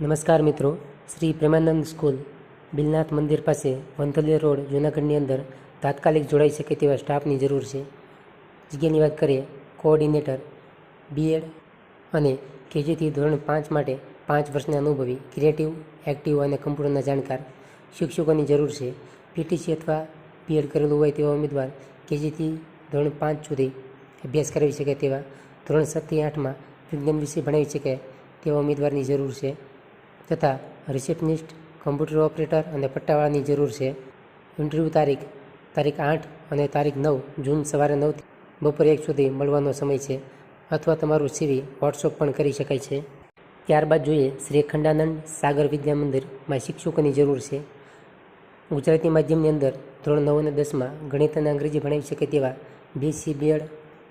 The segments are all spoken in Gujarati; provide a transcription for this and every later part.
નમસ્કાર મિત્રો, શ્રી પ્રેમાનંદ સ્કૂલ, બિલનાથ મંદિર પાસે વંથલીય રોડ, જૂનાગઢની અંદર તાત્કાલિક જોડાઈ શકે તેવા સ્ટાફની જરૂર છે. જગ્યાની વાત કરીએ, કોઓર્ડિનેટર બીએડ અને કેજીથી ધોરણ પાંચ માટે પાંચ વર્ષના અનુભવી, ક્રિએટિવ, એક્ટિવ અને કમ્પ્યુટરના જાણકાર શિક્ષકોની જરૂર છે. પીટીસી અથવા બીએડ કરેલું હોય તેવા ઉમેદવાર કેજીથી ધોરણ પાંચ સુધી અભ્યાસ કરાવી શકે તેવા ધોરણ સાતથી આઠમાં વિજ્ઞાન વિશે ભણાવી શકે તેવા ઉમેદવારની જરૂર છે. તથા રિસેપ્શનિસ્ટ, કમ્પ્યુટર ઓપરેટર અને પટ્ટાવાળાની જરૂર છે. ઇન્ટરવ્યૂ તારીખ તારીખ આઠ અને તારીખ નવ જૂન સવારે નવથી બપોરે એક સુધી મળવાનો સમય છે અથવા તમારું સીવી વોટ્સઅપ પણ કરી શકાય છે. ત્યારબાદ જોઈએ શ્રી અખંડાનંદ સાગર વિદ્યા મંદિરમાં શિક્ષકોની જરૂર છે. ગુજરાતી માધ્યમની અંદર ધોરણ નવ અને દસમાં ગણિત અને અંગ્રેજી ભણાવી શકે તેવા બીસી બીએડ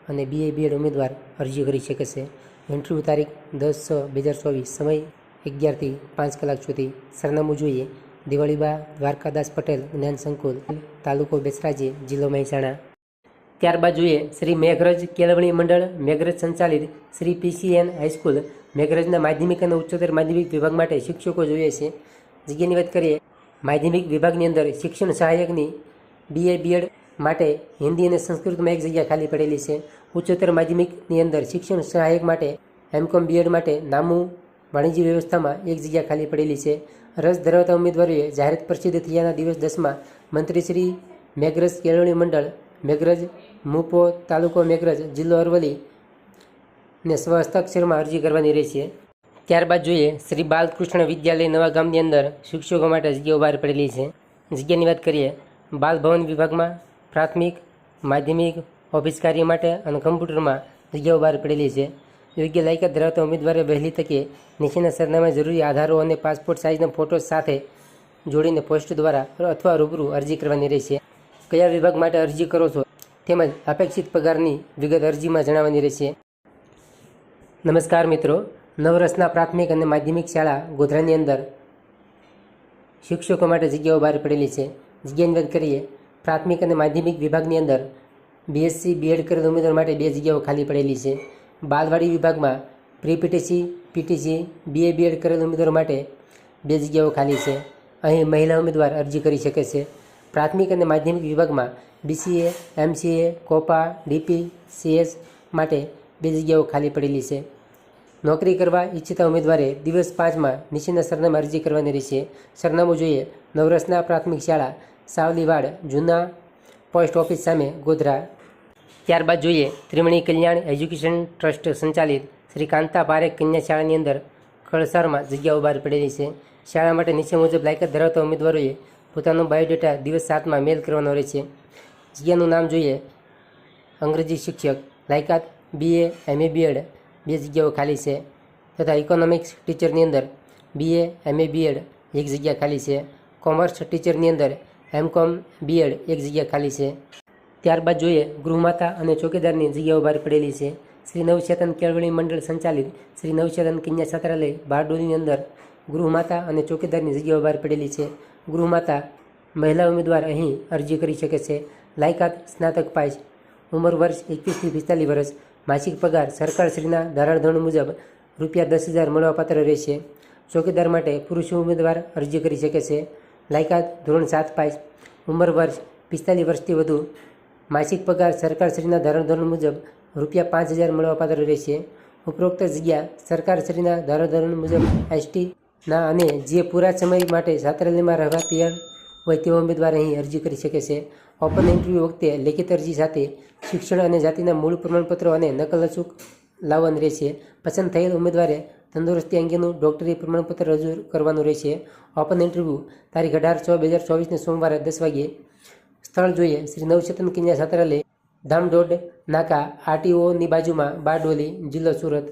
અને બીએ બીએડ ઉમેદવાર અરજી કરી શકે છે. ઇન્ટરવ્યૂ તારીખ દસ છ, બે હજાર ચોવીસ સમય અગિયારથી પાંચ કલાક સુધી સરનામું જોઈએ. દિવાળીબા, દ્વારકાદાસ પટેલ જ્ઞાન સંકુલ, તાલુકો બેસરાજી, જિલ્લો મહેસાણા. ત્યારબાદ જોઈએ શ્રી મેઘરજ કેળવણી મંડળ, મેઘરજ સંચાલિત શ્રી પીસીએન હાઈસ્કૂલ, મેઘરજના માધ્યમિક અને ઉચ્ચતર માધ્યમિક વિભાગ માટે શિક્ષકો જોઈએ છે. જગ્યાની વાત કરીએ, માધ્યમિક વિભાગની અંદર શિક્ષણ સહાયકની બીએ બીએડ માટે હિન્દી અને સંસ્કૃતમાં એક જગ્યા ખાલી પડેલી છે. ઉચ્ચતર માધ્યમિકની અંદર શિક્ષણ સહાયક માટે એમકોમ બીએડ માટે નામું વાણિજ્ય વ્યવસ્થામાં એક જગ્યા ખાલી પડેલી છે. રસ ધરાવતા ઉમેદવારોએ જાહેરાત પ્રસિદ્ધ થયાના દિવસ દસમાં મંત્રી શ્રી મેઘરજ કેળવણી મંડળ, મેઘરજ, મુપો તાલુકો મેઘરજ, જિલ્લો અરવલ્લી ને સ્વહસ્તાક્ષરમાં અરજી કરવાની રહેશે. ત્યારબાદ જોઈએ શ્રી બાલકૃષ્ણ વિદ્યાલય નવા ગામની અંદર શિક્ષકો માટે જગ્યાઓ બહાર પડેલી છે. જગ્યાની વાત કરીએ, બાલ ભવન વિભાગમાં પ્રાથમિક, માધ્યમિક, ઓફિસ કાર્ય માટે અને કમ્પ્યુટરમાં જગ્યાઓ બહાર પડેલી છે. યોગ્ય લાયકાત ધરાવતા ઉમેદવારે વહેલી તકે નીચેના સરનામા જરૂરી આધારો અને પાસપોર્ટ સાઇઝના ફોટો સાથે જોડીને પોસ્ટ દ્વારા અથવા રૂબરૂ અરજી કરવાની રહેશે. કયા વિભાગ માટે અરજી કરો છો? તેમજ અપેક્ષિત પગારની વિગત અરજીમાં જણાવવાની રહેશે. નમસ્કાર મિત્રો. નવરસના પ્રાથમિક અને માધ્યમિક શાળા ગોધરાની અંદર શિક્ષકો માટે જગ્યાઓ બહાર પડેલી છે. જગ્યાની વાત કરીએ, પ્રાથમિક અને માધ્યમિક વિભાગની અંદર બીએસસી બીએડ કરેલ ઉમેદવાર માટે બે જગ્યાઓ ખાલી પડેલી છે. બાલવાડી વિભાગમાં pre PTC PTC BA BEd કરેલ ઉમેદવારો માટે બે જગ્યાઓ ખાલી છે. અહીં મહિલા ઉમેદવાર અરજી કરી શકે છે. પ્રાથમિક અને માધ્યમિક વિભાગમાં BCA MCA COPA DP CS માટે બે જગ્યાઓ ખાલી પડેલી છે. નોકરી કરવા ઈચ્છતા ઉમેદવારે દિવસ પાંચમાં નીચેના સરનામે અરજી કરવાની રહેશે. સરનામું જોઈએ નવરસના પ્રાથમિક શાળા, સાવલીવાડ, જૂના પોસ્ટ ઓફિસ સામે ગોધરા. ત્યારબાદ જોઈએ ત્રિમણી કલ્યાણ એજ્યુકેશન ટ્રસ્ટ સંચાલિત શ્રી કાંતા પારેખ કન્યા શાળાની અંદર કળસારમાં જગ્યાઓ બહાર પડેલી છે. શાળા માટે નીચે મુજબ લાયકાત ધરાવતા ઉમેદવારોએ પોતાનો બાયોડેટા દિવસ સાતમાં મેલ કરવાનો રહેશે જગ્યાનું નામ જોઈએ અંગ્રેજી શિક્ષક, લાયકાત બીએ એમએ બીએડ બે જગ્યાઓ ખાલી છે તથા ઇકોનોમિક્સ ટીચરની અંદર બીએ એમએ બીએડ એક જગ્યા ખાલી છે. કોમર્સ ટીચરની અંદર એમકોમ બીએડ એક જગ્યા ખાલી છે. ત્યારબાદ જોઈએ, ગૃહમાતા અને ચોકીદારની જગ્યાઓ બહાર પડેલી છે. શ્રી નવચેતન કેળવણી મંડળ સંચાલિત શ્રી નવચેતન કન્યા છાત્રાલય, બારડોલીની અંદર ગૃહમાતા અને ચોકીદારની જગ્યાઓ બહાર પડેલી છે. ગૃહમાતા મહિલા ઉમેદવાર અહીં અરજી કરી શકે છે. લાયકાત, સ્નાતક પાસ, ઉંમર વર્ષ એકવીસથી પિસ્તાલીસ વર્ષ, માસિક પગાર સરકારશ્રીના ધારાધોરણ મુજબ રૂપિયા દસ હજાર મળવાપાત્ર રહેશે. ચોકીદાર માટે પુરુષ ઉમેદવાર અરજી કરી શકે છે. લાયકાત, ધોરણ સાત પાસ, ઉંમર વર્ષ પિસ્તાલીસ વર્ષથી વધુ માસિક પગાર સરકારશ્રીના ધારાધોરણ મુજબ રૂપિયા પાંચ હજાર મળવાપાત્ર રહેશે. ઉપરોક્ત જગ્યા સરકારશ્રીના ધારાધોરણ મુજબ એસટીના અને જે પૂરા સમય માટે છાત્રાલયમાં રહેવા તૈયાર હોય તેવા ઉમેદવાર અહીં અરજી કરી શકે છે. ઓપન ઇન્ટરવ્યૂ વખતે લેખિત અરજી સાથે શિક્ષણ અને જાતિના મૂળ પ્રમાણપત્રો અને નકલ અચૂક લાવવાનું રહેશે. પસંદ થયેલ ઉમેદવારે તંદુરસ્તી અંગેનું ડોક્ટરી પ્રમાણપત્ર રજૂ કરવાનું રહેશે. ઓપન ઇન્ટરવ્યૂ તારીખ અઢાર છ બે હજાર ચોવીસને સોમવારે દસ વાગ્યે સ્થળ જોઈએ. શ્રી નવચેતન કન્યા છાત્રાલય ધામડોડ નાકા આરટીઓની બાજુમાં બારડોલી જિલ્લો સુરત.